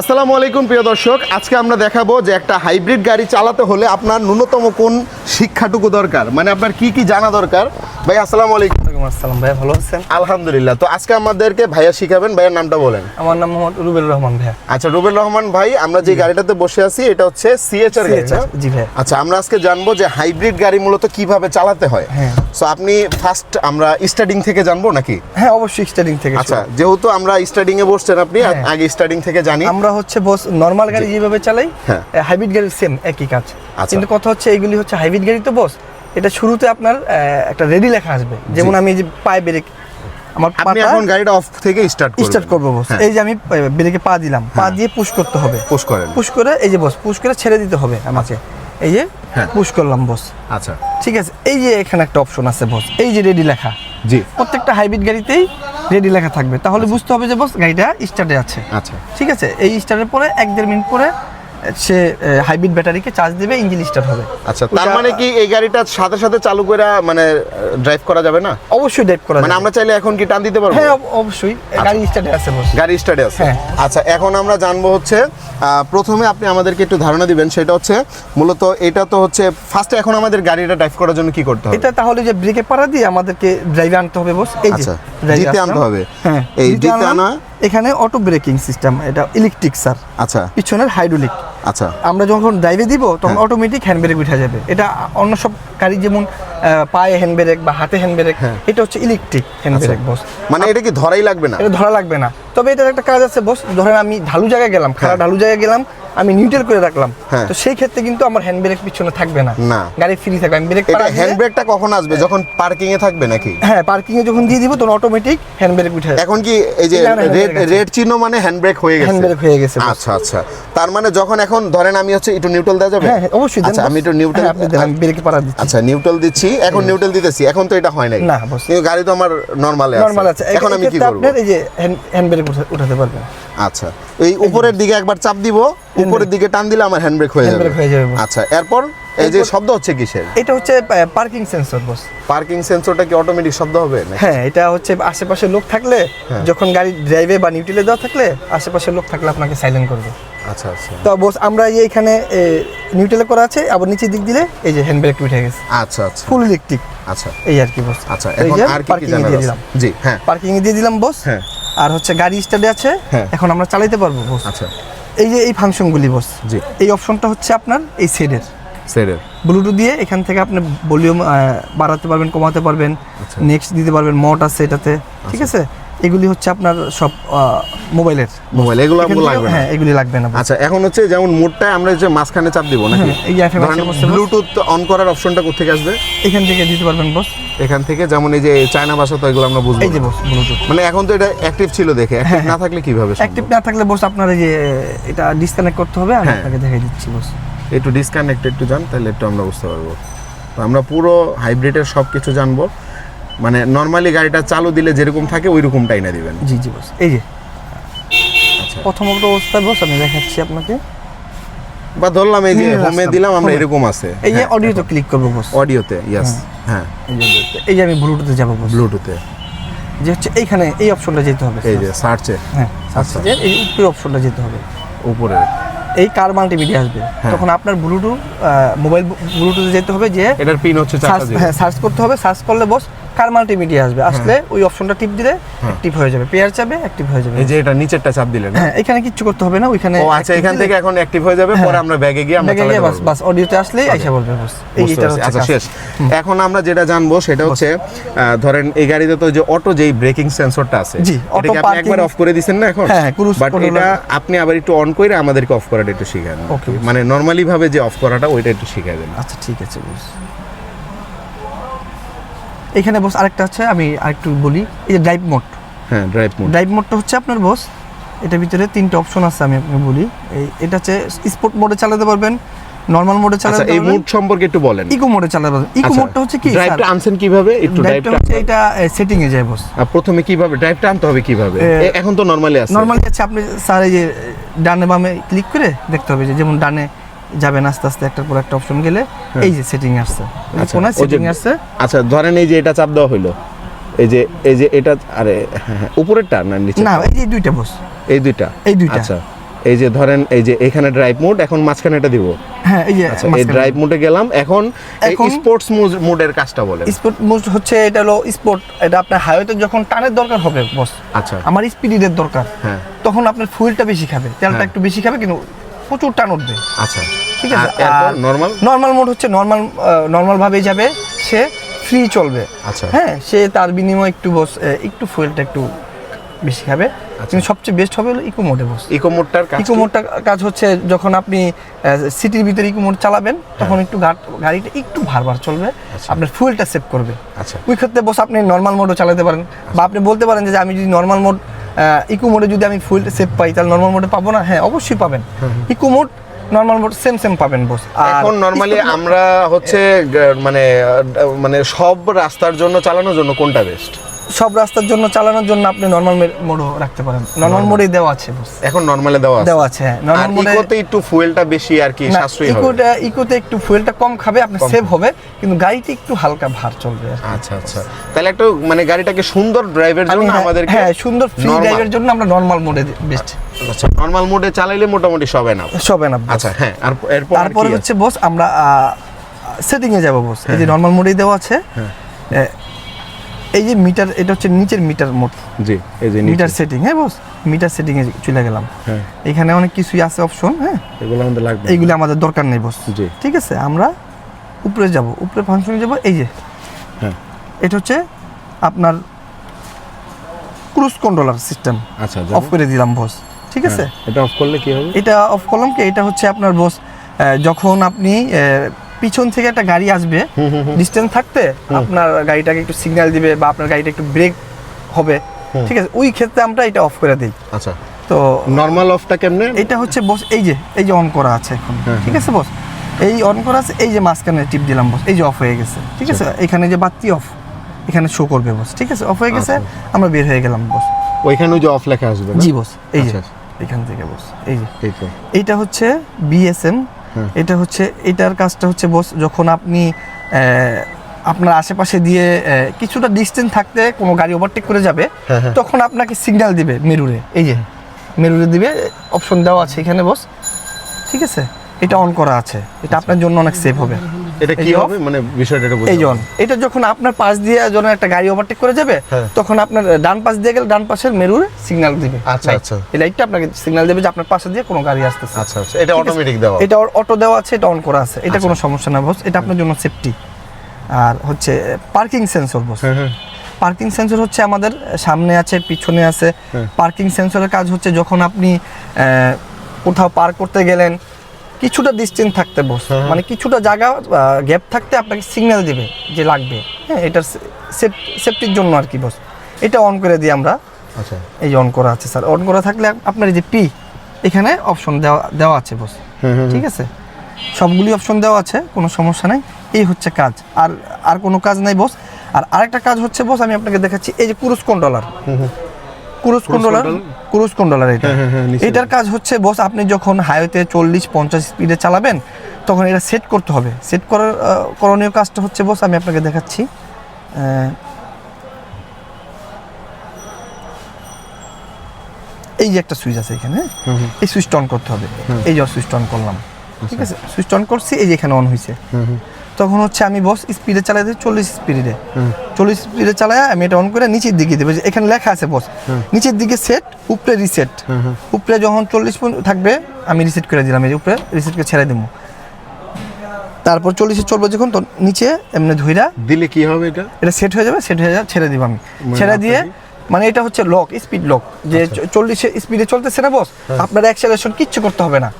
আসসালামু আলাইকুম প্রিয় দর্শক। আজকে আমরা দেখাবো যে একটা হাইব্রিড গাড়ি চালাতে হলে আপনার ন্যূনতম কোন শিক্ষাটুকু দরকার? মানে আপনার কি কি জানা দরকার? ভাই আসসালামু আলাইকুম। আসসালাম। ভাইয়া ভালো আছেন? আলহামদুলিল্লাহ। তো আজকে আমাদেরকে ভাইয়া শিখাবেন। ভাইয়ের নামটা বলেন। আমার নাম মোহাম্মদ রুবেল রহমান ভাইয়া। আচ্ছা রুবেল রহমান ভাই আমরা যে গাড়িটাতে বসে আছি এটা হচ্ছে সিএচআর গাড়ি? জি ভাইয়া। আচ্ছা আমরা আজকে জানব যে হাইব্রিড গাড়ি মূলত কীভাবে চালাতে হয়। হ্যাঁ। সো আপনি ফার্স্ট আমরা স্টার্টিং থেকে জানব নাকি? হ্যাঁ অবশ্যই স্টার্টিং থেকে আচ্ছা যেহেতু আমরা স্টার্টিং এ বসছেন আপনি হ্যাঁ। আগে স্টার্টিং থেকে জানি। আমরা হচ্ছে বস নর্মাল গাড়ি যেভাবে চালাই হ্যাঁ। হাইব্রিড গাড়ি সেম একই কাজ। আচ্ছা। কিন্তু কথা হচ্ছে এগুলি হচ্ছে হাইব্রিড গাড়ি তো বস এটা শুরুতে আপনার একটা রেডি লেখা আসবে। যেমন আমি এই যে পায়ে ব্রেক আমার আপনি এখন গাড়িটা অফ থেকে স্টার্ট স্টার্ট করব বস হ্যাঁ। এই যে আমি ব্রেকে পা দিলাম পা দিয়ে পুশ করতে হবে। পুশ করেন। পুশ করে এই যে বস পুশ করে ছেড়ে দিতে হবে আমাকে। এই যে হ্যাঁ। পুশ করলাম বস আচ্ছা। ঠিক আছে এই যে এখানে একটা অপশন আছে বস এই যে রেডি লেখা। জি। প্রত্যেকটা হাইব্রিড গাড়িতেই রেডি লেখা থাকবে। তাহলে বুঝতে হবে যে বস গাড়িটা স্টার্টে আছে। আচ্ছা। ঠিক আছে এই স্টার্টের পরে এক দেড় মিনিট পরে সে হাইব্রিড ব্যাটারিকে চার্জ দেবে ইঞ্জিন স্টার্ট হবে। আচ্ছা তার মানে কি এই গাড়িটা সাথে সাথে চালু করে মানে ড্রাইভ করা যাবে না? অবশ্যই ড্রাইভ করা মানে আমরা চাইলে এখন কি টান দিতে পারব? হ্যাঁ অবশ্যই। গাড়ি স্টার্টে আছে বস গাড়ি স্টার্টে আছে। হ্যাঁ। আচ্ছা এখন আমরা জানব হচ্ছে প্রথমে আপনি আমাদেরকে একটু ধারণা দিবেন সেটা হচ্ছে মূলত এটা তো হচ্ছে ফার্স্টে এখন আমাদের গাড়িটা ড্রাইভ করার জন্য কি করতে হবে? এটা তাহলে যে ব্রেকে পাড়া দিয়ে আমাদেরকে ড্রাইভে আনতে হবে বস। এই যে আসলাম। আনতে হবে। হ্যাঁ এই দিতে আনা- এখানে অটো ব্রেকিং সিস্টেম এটা ইলেকট্রিক স্যার আচ্ছা। পিছনের হাইড্রোলিক আচ্ছা। আমরা যখন ড্রাইভে দিব তখন। অটোমেটিক হ্যান্ড ব্রেক উঠে যাবে। এটা অন্য সব গাড়ি যেমন পায়ে হ্যান্ড ব্রেক বা হাতে হ্যান্ড ব্রেক এটা হচ্ছে ইলেকট্রিক হ্যান্ড। ব্রেক বস মানে এটা কি ধরাই লাগবে না? এটা ধরা লাগবে না। তবে এটার একটা কাজ আছে বস ধরেন আমি ঢালু জায়গায় গেলাম খারাপ হ্যাঁ। ঢালু জায়গায় গেলাম আমি নিউট্রাল করে রাখলাম। হ্যাঁ। তো সেই ক্ষেত্রে কিন্তু আমার হ্যান্ড ব্রেক পিছনে থাকবে না। না। গাড়ি ফ্রি থাকবে। আমি ব্রেক এটা হ্যান্ড ব্রেকটা কখন আসবে? যখন পার্কিং এ থাকবে নাকি? হ্যাঁ পার্কিং এ যখন দিয়ে দিব তখন অটোমেটিক হ্যান্ড ব্রেক উঠে এখন কি এই যে রেড রেড চিহ্ন মানে হ্যান্ড ব্রেক হয়ে গেছে? হ্যান্ড ব্রেক হয়ে গেছে আচ্ছা আচ্ছা। তার মানে যখন এখন ধরেন আমি হচ্ছে একটু নিউট্রাল দেওয়া যাবে? হ্যাঁ হ্যাঁ, অবশ্যই আচ্ছা আমি একটু নিউট্রাল হ্যাঁ, আপনি দেন আমি ব্রেকে পাড়া দিচ্ছি। আচ্ছা নিউট্রাল দিচ্ছি। এখন নিউট্রাল দিতেছি। এখন তো এটা হয় নাই। না। কিন্তু গাড়ি তো আমার নরমালে আছে। নরমাল আছে। এখন আমি কি করব? আপনার এই যে হ্যান্ড ব্রেক উঠাতে পারবেন। আচ্ছা। এই উপরের দিকে একবার চাপ দিব। উপরের দিকে টান দিলে আমার হ্যান্ড ব্রেক হয়ে যাবে। হয়ে যাবে, আচ্ছা এরপর এই যে শব্দ হচ্ছে কিসের? এটা হচ্ছে পার্কিং সেন্সর বস পার্কিং সেন্সরটা কি অটোমেটিক শব্দ হবে? হ্যাঁ এটা হচ্ছে আশেপাশে লোক থাকলে হ্যাঁ। যখন গাড়ি ড্রাইভে বা নিউট্রালে দেওয়া থাকলে আশেপাশে লোক থাকলে আপনাকে সাইলেন্ট করবে। আচ্ছা আচ্ছা। তো বস আমরা এই এখানে নিউট্রালে করা আছে আবার নিচের দিক দিলে এই যে হ্যান্ড ব্রেক উঠে গেছে। আচ্ছা আচ্ছা। ফুল ইলেকট্রিক আচ্ছা। এই আর কি বস আচ্ছা এখন আর কি দিলাম। জি হ্যাঁ। পার্কিং এ দিয়ে দিলাম বস হ্যাঁ। আর হচ্ছে গাড়ি স্টার্টে আছে হ্যাঁ। এখন আমরা চালাইতে পারব বস আচ্ছা এই যে এই ফাংশনগুলি বস জি। এই অপশনটা হচ্ছে আপনার এই সেডের সেডের ব্লুটুথ দিয়ে এখান থেকে আপনি ভলিউম বাড়াতে পারবেন কমাতে পারবেন আচ্ছা। নেক্সট দিতে পারবেন মোড আছে এটাতে ঠিক আছে এগুলি হচ্ছে আপনার সব মোবাইলের মোবাইল এগুলো লাগবে হ্যাঁ এগুলি লাগবে না। আচ্ছা এখন হচ্ছে যেমন মোডটায় আমরা যে মাঝখানে চাপ দিব নাকি? হ্যাঁ, এই। ব্লুটুথ অন করার অপশনটা কোথেকে আসবে? এখান থেকে দিতে পারবেন বস। এখান থেকে যেমন এই যে চায়না ভাষা তো এগুলো আমরা বুঝব এই যে বস ব্লুটুথ মানে এখন তো এটা অ্যাক্টিভ ছিল দেখে। অ্যাক্টিভ না থাকলে কীভাবে? অ্যাক্টিভ না থাকলে বস আপনার এই যে এটা ডিসকানেক্ট করতে হবে আমি হ্যাঁ। আপনাকে দেখাই দিচ্ছি বস। একটু ডিসকানেক্ট একটু জান তাহলে একটু আমরা বুঝতে পারব। তো আমরা পুরো হাইব্রিডের সব কিছু জানব। মানে নর্মালি গাড়িটা চালু দিলে যেরকম থাকে ওই রকমটাই না দিবেন। জি জি বস। এই যে। আচ্ছা। প্রথমত অবস্থায় বস আমি দেখাচ্ছি আপনাকে। বা ধরলাম এই যে হোমে দিলাম আমরা এরকম আছে। এই যে অডিওতে ক্লিক করব বস। অডিওতে ইয়েস হ্যাঁ। এই যে আমি ব্লুটুথে যাব বস। ব্লুটুথে যে হচ্ছে এইখানে এই অপশনটা যেতে হবে এই যে সার্চে হ্যাঁ আচ্ছা। যে এই উপরের অপশনটা যেতে হবে। উপরে। এই কার মাল্টিমিডিয়া আসবে। হ্যাঁ। তখন আপনার ব্লুটুথ মোবাইল ব্লুটুথে যেতে হবে যে এটার পিন হচ্ছে হ্যাঁ সার্চ করতে হবে। সার্চ করলে বস কার মাল্টিমিডিয়া আসবে? আসলে ওই অপশনটা টিপ দিলে অ্যাক্টিভ হয়ে যাবে পেয়ার চাবে অ্যাক্টিভ হয়ে যাবে। এই যে এটা নিচেরটা চাপ দিলেন হ্যাঁ এখানে কিচ্ছু করতে হবে না ওইখানে ও আচ্ছা এখান থেকে এখন অ্যাক্টিভ হয়ে যাবে পরে আমরা ব্যাগে গিয়ে আমরা চালাতে বাস বাস অডিওতে আসলেই আইসা বলবে বস। এই বুঝতে এটা পারছি। হচ্ছে আচ্ছা শেষ। এখন আমরা যেটা জানব সেটা হচ্ছে ধরেন এই গাড়িতে তো যে অটো যেই ব্রেকিং সেন্সরটা আছে জি, এটা auto আপনি একবার অফ করে দিছেন না এখন? হ্যাঁ, বাট এটা আপনি আবার একটু অন করে আমাদেরকে অফ করাটা একটু শিখান। মানে নরমালি ভাবে যে অফ করাটা ওইটা একটু শিখাই দেন। আচ্ছা ঠিক আছে বস এখানে বস আরেকটা আছে আমি আরেকটু বলি এই যে ড্রাইভ মোড হ্যাঁ ড্রাইভ মোড ড্রাইভ মোডটা হচ্ছে আপনার বস এটার ভিতরে তিনটা অপশন আছে আমি আপনাকে বলি। এই এটা হচ্ছে স্পোর্ট মোডে চালাতে পারবেন নর্মাল মোডে আচ্ছা চালাতে এই পারবেন। মুড সম্পর্কে একটু বলেন। ইকো মোডে চালাতে পারবেন। ইকো মোডটা হচ্ছে কি ড্রাইভটা আনছেন কীভাবে? একটু ড্রাইভটা হচ্ছে এটা সেটিং এ যায় বস প্রথমে কীভাবে ড্রাইভটা আনতে হবে কীভাবে? এখন তো নরমালি আছে। নর্মালি আছে আপনি স্যার এই যে ডানে বামে ক্লিক করে দেখতে হবে যে যেমন ডানে যাবেন আস্তে আস্তে একটার পর একটা অপশন গেলে এই যে সেটিং আসছে। আচ্ছা, সেটিং আসছে। আচ্ছা ধরেন এই যে এটা চাপ দেওয়া এই যে এই যে এটা আরে হ্যাঁ হ্যাঁ উপরেরটা না নিচে না এই যে দুইটা বস এই দুইটা? এই দুইটা। আচ্ছা এই যে ধরেন এই যে এখানে ড্রাইভ মোড এখন মাঝখানে এটা দিব। হ্যাঁ এই যে আচ্ছা এই ড্রাইভ মোডে গেলাম। এখন স্পোর্টস মোডের কাজটা বলেন। স্পোর্ট মোড হচ্ছে এটা হলো স্পোর্ট এটা আপনার হাইওয়েতে যখন টানের দরকার হবে বস আচ্ছা। আমার স্পিডের দরকার। হ্যাঁ। তখন আপনার ফুয়েলটা বেশি খাবে তেলটা হ্যাঁ। একটু বেশি খাবে কিন্তু প্রচুর টান উঠবে। আচ্ছা। ঠিক আছে? আর নরমাল নর্মাল মোড হচ্ছে নর্মাল নর্মাল ভাবেই যাবে সে ফ্রি চলবে। আচ্ছা। হ্যাঁ সে তার বিনিময়ে একটু বস একটু ফুয়েলটা একটু বেশি খাবে। আচ্ছা। কিন্তু সবচেয়ে বেস্ট হবে হলো ইকো মোডে বস। ইকো মোডটার কাজ ইকো মোডটা কাজ হচ্ছে যখন আপনি সিটির ভিতরে ইকো মোড চালাবেন তখন একটু গাড়িটা একটু ভারবার চলবে আচ্ছা। আপনার ফুয়েলটা সেভ করবে। আচ্ছা। ওই ক্ষেত্রে বস আপনি নর্মাল মোডও চালাতে পারেন। বা আপনি বলতে পারেন যে আমি যদি নর্মাল মোড ইকো মোডে যদি আমি ফুল সেভ পাই তাহলে নর্মাল মোডে পাবো না? হ্যাঁ অবশ্যই পাবেন। Eco mode normal mode same same পাবেন বস এখন নর্মালি আমরা হচ্ছে মানে মানে সব রাস্তার জন্য চালানোর জন্য কোনটা বেস্ট সব রাস্তার জন্য চালানোর জন্য আপনি নর্মাল মোডও রাখতে পারেন। নর্মাল মোডেই দেওয়া আছে বস। এখন নরমালে দেওয়া আছে। দেওয়া আছে হ্যাঁ। নর্মাল মোডে ইকোতে একটু ফুয়েলটা বেশি আর কি সাশ্রয়ী হবে। ইকোটা ইকোতে একটু ফুয়েলটা কম খাবে আপনার কম সেভ হবে কিন্তু গাড়িতে একটু হালকা ভার চলবে আচ্ছা আচ্ছা। তাহলে একটু মানে গাড়িটাকে সুন্দর ড্রাইভের জন্য হ্যাঁ- আমাদেরকে হ্যাঁ সুন্দর ফ্রি ড্রাইভের জন্য আমরা নর্মাল মোডে বেস্ট আচ্ছা নরমাল মোডে চালাইলে মোটামুটি সবে না সবে না আচ্ছা হ্যাঁ আর এরপর তারপরে হচ্ছে বস আমরা সেটিং এ যাব বস। এই যে নর্মাল মোডেই দেওয়া আছে। হ্যাঁ। এই যে মিটার এটা হচ্ছে নিচের মিটার মোড। জি এই যে মিটার সেটিং হ্যাঁ বস মিটার সেটিং এ চলে গেলাম। হ্যাঁ। এখানে অনেক কিছুই আছে অপশন হ্যাঁ? এগুলো আমাদের লাগবে এইগুলো আমাদের দরকার নেই বস জি। ঠিক আছে আমরা উপরে যাব। উপরে ফাংশনে যাব এই যে। হ্যাঁ। এটা হচ্ছে আপনার ক্রুজ কন্ট্রোলার সিস্টেম আচ্ছা অফ করে দিলাম বস ঠিক আছে? হ্যাঁ, এটা অফ করলে কি হবে? এটা অফ করলাম কি? এটা হচ্ছে আপনার বস যখন আপনি পিছন থেকে একটা গাড়ি আসবে ডিস্টেন্স থাকতে আপনার গাড়িটাকে একটু সিগন্যাল দিবে বা আপনার গাড়িটা একটু ব্রেক হবে। ঠিক আছে? ওই ক্ষেত্রে আমরা এটা অফ করে দিই। আচ্ছা। তো নরমাল অফটা কেমনে? এটা হচ্ছে বস এই যে এই যে অন করা আছে এখন। হ্যাঁ, ঠিক আছে বস এই অন করা আছে এই যে মাঝখানে টিপ দিলাম বস এই যে অফ হয়ে গেছে। ঠিক আছে? এখানে যে বাতি অফ এখানে শো করবে বস ঠিক আছে? অফ হয়ে গেছে আমরা বের হয়ে গেলাম বস ওইখানে যে অফ লেখা আসবে জি বস এই যে। আচ্ছা, আচ্ছা। এখান থেকে বস এই যে। এইটা হচ্ছে বিএসএম হ্যাঁ। এটা হচ্ছে এটার কাজটা হচ্ছে বস যখন আপনি আপনার আশেপাশে দিয়ে কিছুটা ডিস্টেন্স থাকতে কোনো গাড়ি ওভারটেক করে যাবে হ্যাঁ, হ্যাঁ। তখন আপনাকে সিগন্যাল দিবে মেরুরে। এই যে মেরুরে দিবে অপশন দেওয়া আছে এখানে বস ঠিক আছে? এটা অন করা আছে। এটা আপনার জন্য অনেক সেফ হবে। এটা কি হবে? মানে বিষয়টা এটা এই বুঝতে জন এটা যখন আপনার পাশ দিয়ে যখন একটা গাড়ি ওভারটেক করে যাবে হ্যাঁ। তখন আপনার ডান পাশ দিয়ে গেলে ডান পাশের মেরুর সিগন্যাল দিবে। আচ্ছা, আচ্ছা। এই লাইটটা আপনাকে সিগন্যাল দেবে যে আপনার পাশে দিয়ে কোনো গাড়ি আসতেছে। আচ্ছা আচ্ছা। এটা অটোমেটিক দেওয়া এটা অটো দেওয়া আছে এটা অন করা আছে। এটা আচ্ছা। কোনো সমস্যা না বস এটা আপনার জন্য সেফটি আর হচ্ছে পার্কিং সেন্সর বস হ্যাঁ হ্যাঁ। পার্কিং সেন্সর হচ্ছে আমাদের সামনে আছে পিছনে আছে। হ্যাঁ। পার্কিং সেন্সরের কাজ হচ্ছে যখন আপনি আহ, কোথাও পার্ক করতে গেলেন কিছুটা ডিস্টেন্স থাকতে বস। মানে কিছুটা জায়গা গ্যাপ থাকতে আপনাকে সিগন্যাল দেবে যে লাগবে। হ্যাঁ এটার সেফটির জন্য আর কি বস এটা অন করে দিই আমরা আচ্ছা। এই অন করা আছে স্যার অন করা থাকলে আপনার এই যে পি এখানে অপশন দেওয়া দেওয়া আছে বস ঠিক আছে? সবগুলি অপশন দেওয়া আছে কোনো সমস্যা নাই। এই হচ্ছে কাজ। আর আর কোনো কাজ নাই বস আর আরেকটা কাজ হচ্ছে বস আমি আপনাকে দেখাচ্ছি এই যে cruise controller cruise controller? Cruise controller এটা। হ্যাঁ, হ্যাঁ, হ্যাঁ। এটার কাজ হচ্ছে বস আপনি যখন হাইওয়েতে চল্লিশ পঞ্চাশ স্পিডে চালাবেন তখন এটা সেট করতে হবে। সেট করার করণীয় কাজটা হচ্ছে বস আমি আপনাকে দেখাচ্ছি। এই যে একটা সুইচ আছে এখানে এই সুইচটা অন করতে হবে। এই যে সুইচটা অন করলাম ঠিক আছে? সুইচটা অন করছি এই যে এখানে অন হয়েছে তখন হচ্ছে আমি বস স্পিডে চালাই দিই চল্লিশ স্পিডে চল্লিশ স্পিডে চালাই আমি এটা অন করে নিচের দিকে দেবো এখানে লেখা আছে বস নিচের দিকে সেট উপরে রিসেট। উপরে যখন চল্লিশ থাকবে আমি রিসেট করে দিলাম এই উপরে রিসেটকে ছেড়ে দেবো। তারপর চল্লিশে চলবে যখন তো নিচে এমনি ধইরা দিলে কি হবে এটা? এটা সেট হয়ে যাবে সেট হয়ে যাবে ছেড়ে দিব আমি। মানে ছেড়ে দিয়ে মানে এটা হচ্ছে লক স্পিড লক যে আচ্ছা। চল্লিশে স্পিডে চলতেছে না বস আপনার অ্যাক্সেলারেশন কিচ্ছু করতে হবে না।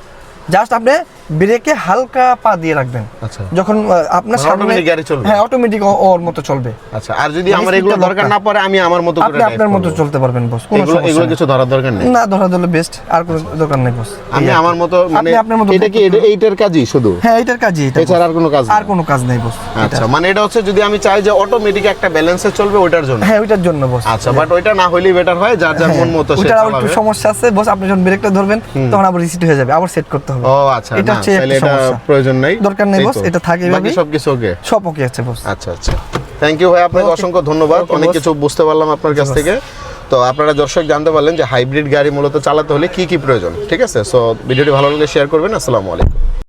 জাস্ট আপনি ব্রেকে হালকা পা দিয়ে রাখবেন। আচ্ছা। যখন আপনার মানে সামনে গাড়ি চলবে? হ্যাঁ অটোমেটিক ওর মতো চলবে। আচ্ছা আর যদি মানে আমার এগুলো দরকার। না পড়ে আমি আমার মতো করে আপনি আপনার মতো চলতে পারবেন বস কোনো এগুলো সমস্যা এগুলো কিছু ধরার দরকার নেই? না ধরা ধরলে বেস্ট আর কোনো দরকার নেই বস আমি আমার মতো মানে আপনি আপনার মতো এটা কি এইটার কাজই শুধু? হ্যাঁ এটার কাজই এটা এছাড়া আর কোনো কাজ আর কোনো কাজ নেই বস আচ্ছা মানে এটা হচ্ছে যদি আমি চাই যে অটোমেটিক একটা ব্যালেন্সে চলবে ওটার জন্য। হ্যাঁ ওইটার জন্য বস আচ্ছা বাট ওইটা না হইলেই বেটার হয় যার যার মন মতো সেটা ওইটার আবার একটু সমস্যা আছে বস আপনি যখন ব্রেকটা ধরবেন তখন আবার রিসিট হয়ে যাবে আবার সেট করতে হবে। ও আচ্ছা এটা হচ্ছে তাহলে এটা প্রয়োজন নাই। দরকার নেই বস এটা থাকে বাকি এভাবেই। সব কিছু ওকে? সব ওকে আছে বস আচ্ছা আচ্ছা। থ্যাংক ইউ ভাই আপনাকে অসংখ্য ধন্যবাদ। অনেক কিছু বুঝতে পারলাম আপনার কাছ থেকে। তো আপনারা দর্শক জানতে পারলেন যে হাইব্রিড গাড়ি মূলত চালাতে হলে কি কি প্রয়োজন ঠিক আছে? সো ভিডিওটি ভালো লাগলে শেয়ার করবেন। আসসালামু আলাইকুম।